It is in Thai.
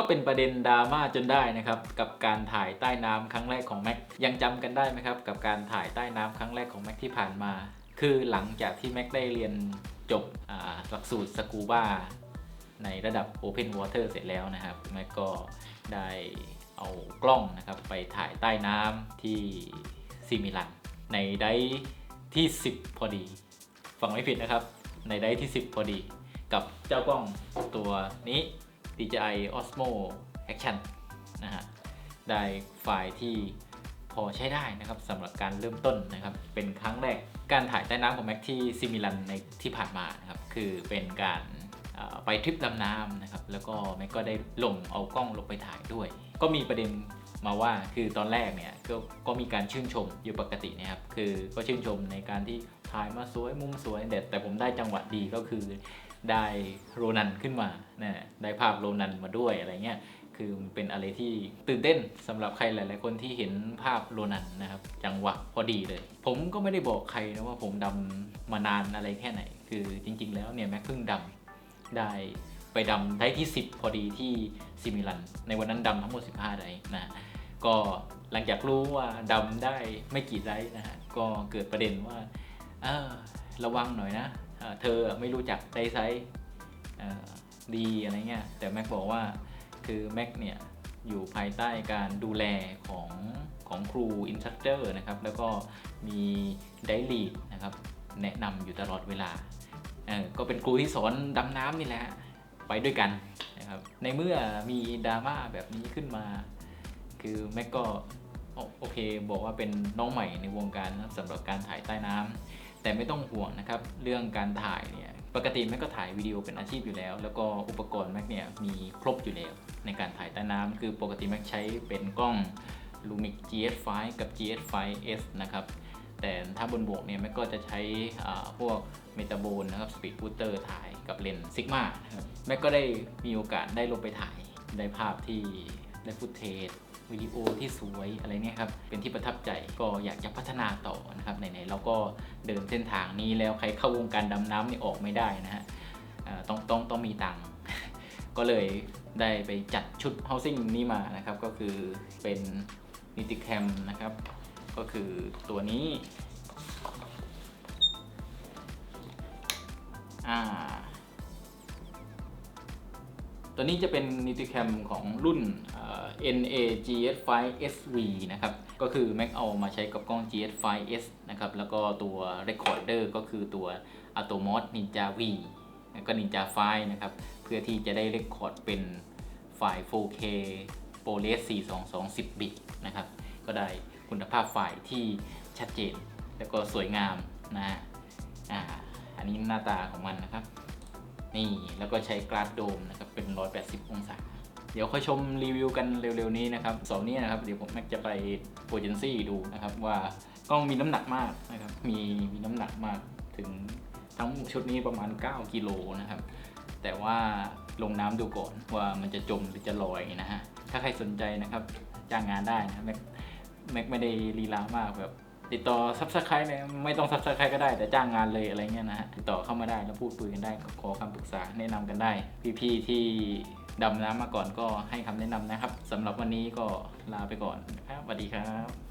ก็เป็นประเด็นดราม่าจนได้นะครับกับการถ่ายใต้น้ำครั้งแรกของแม็กยังจำกันได้ไหมครับกับการถ่ายใต้น้ำครั้งแรกของแม็กที่ผ่านมา คือหลังจากที่แม็กได้เรียนจบหลักสูตรสกูบ้าในระดับ Open Water เสร็จแล้วนะครับแม็กก็ได้เอากล้องนะครับไปถ่ายใต้น้ำที่ซิมิลัน ในไดฟ์ที่ 10 พอดี ฟังไม่ผิดนะครับ ในไดฟ์ที่ 10 พอดี กับเจ้ากล้องตัวนี้ DJI Osmo Action นะฮะได้ไฟล์ที่พอใช้ได้นะครับสำหรับการเริ่มต้นนะครับ เป็นครั้งแรกการถ่ายใต้น้ำของแม็กที่ซิมิลันในที่ผ่านมานะครับคือเป็นการไปทริปดำน้ำนะครับแล้วก็แม็กก็ได้ลงเอากล้องลงไปถ่ายด้วย ก็มีประเด็นมาว่าคือตอนแรกเนี่ยก็ก็มีการชื่นชมอยู่ปกตินะครับคือก็ชื่นชมในการที่ถ่ายมาสวยมุมสวยเด็ดแต่ผมได้จังหวะดีก็คือ ได้โรนันขึ้นมานะได้ภาพโรนันมาด้วยอะไรเงี้ยคือมันเป็นอะไรที่ตื่นเต้นสำหรับใครหลาย ๆ คนที่เห็นภาพโรนันนะครับจังหวะพอดีเลย ผมก็ไม่ได้บอกใครนะว่าผมดำมานานอะไรแค่ไหน คือจริง ๆ แล้วเนี่ยแม็กเพิ่งดำได้ไปดำได้ที่ 10 พอดีที่ซิมิลัน ในวันนั้นดำทั้งหมด 15 ไดนะก็หลังจากรู้ว่าดำได้ไม่กี่ไดนะฮะก็เกิดประเด็นว่าเออระวังหน่อยนะ เธอไม่รู้จักไดไซส์ดีอะไรเงี้ยแต่แม็กบอกว่าคือแม็กเนี่ยอยู่ภายใต้การดูแลของของครูอินสตรัคเตอร์นะครับแล้วก็มีไดลีดนะครับแนะนำอยู่ตลอดเวลาเออก็เป็นครูที่สอนดำน้ำนี่แหละไปด้วยกันนะครับในเมื่อมีดราม่าแบบนี้ขึ้นมา คือแม็กก็โอเคบอกว่าเป็นน้องใหม่ในวงการสำหรับการถ่ายใต้น้ำ แต่ไม่ต้องห่วงนะครับเรื่องการถ่ายเนี่ยปกติแม็กก็ถ่ายวิดีโอเป็นอาชีพอยู่แล้ว แล้วก็อุปกรณ์แม็กเนี่ยมีครบอยู่แล้วในการถ่ายใต้น้ำคือปกติแม็กใช้เป็นกล้อง Lumix GS5 กับ GS5S นะครับแต่ถ้าบนบวกเนี่ยแม็กก็จะใช้พวกเมตาโบนนะครับสปีดบูเตอร์ถ่ายกับเลนส์ซิกมาครับแม็กก็ได้มีโอกาสได้ลงไปถ่ายได้ภาพที่ได้ฟุตเทจ วิดีโอที่สวยอะไรเนี่ยครับเป็นที่ประทับใจก็อยากจะพัฒนาต่อนะครับไหนๆเราก็เดินเส้นทางนี้แล้วใครเข้าวงการดำน้ำนี่ออกไม่ได้นะฮะต้องต้องต้องมีตังค์ก็เลยได้ไปจัดชุด housing นี้มานะครับ ก็คือเป็นนิติแคมนะครับ ก็คือตัวนี้อ่า ตัวนี้จะเป็นนิติแคมของรุ่น NAGS5 SV นะครับ ก็คือ Mac เอามาใช้กับกล้อง GS5S นะครับ แล้วก็ตัว Recorder ก็คือตัว Atomos Ninja V แล้วก็ Ninja 5นะครับ เพื่อที่จะได้เรคคอร์ดเป็นไฟล์ 4K ProRes 422 10บิตนะครับ ก็ได้คุณภาพไฟล์ที่ชัดเจน แล้วก็สวยงามนะฮะอ่า อันนี้หน้าตาของมันนะครับ นี่แล้วก็ใช้กราดโดมนะครับเป็น 180 องศา เดี๋ยวค่อยชมรีวิวกันเร็วๆนี้นะครับเสาร์นี้นะครับเดี๋ยวผมแม็กจะไปโปรเจนซี่ดูนะครับว่ากล้องมีน้ำหนักมากนะครับมีมีน้ำหนักมากถึงทั้งชุดนี้ประมาณ 9 กิโลนะครับ แต่ว่าลงน้ำดูก่อนว่ามันจะจมหรือจะลอยนะฮะถ้าใครสนใจนะครับจ้างงานได้นะแม็กแม็กไม่ได้ลีลามากแบบ ติดต่อซับสไครต์เนี่ยไม่ต้องซับสไครต์ก็ได้แต่จ้างงานเลยอะไรเงี้ยนะฮะติดต่อเข้ามาได้แล้วพูดคุยกันได้ขอคำปรึกษาแนะนำกันได้ พี่ๆที่ดำน้ำมาก่อนก็ให้คำแนะนำนะครับสำหรับวันนี้ก็ลาไปก่อนครับสวัสดีครับ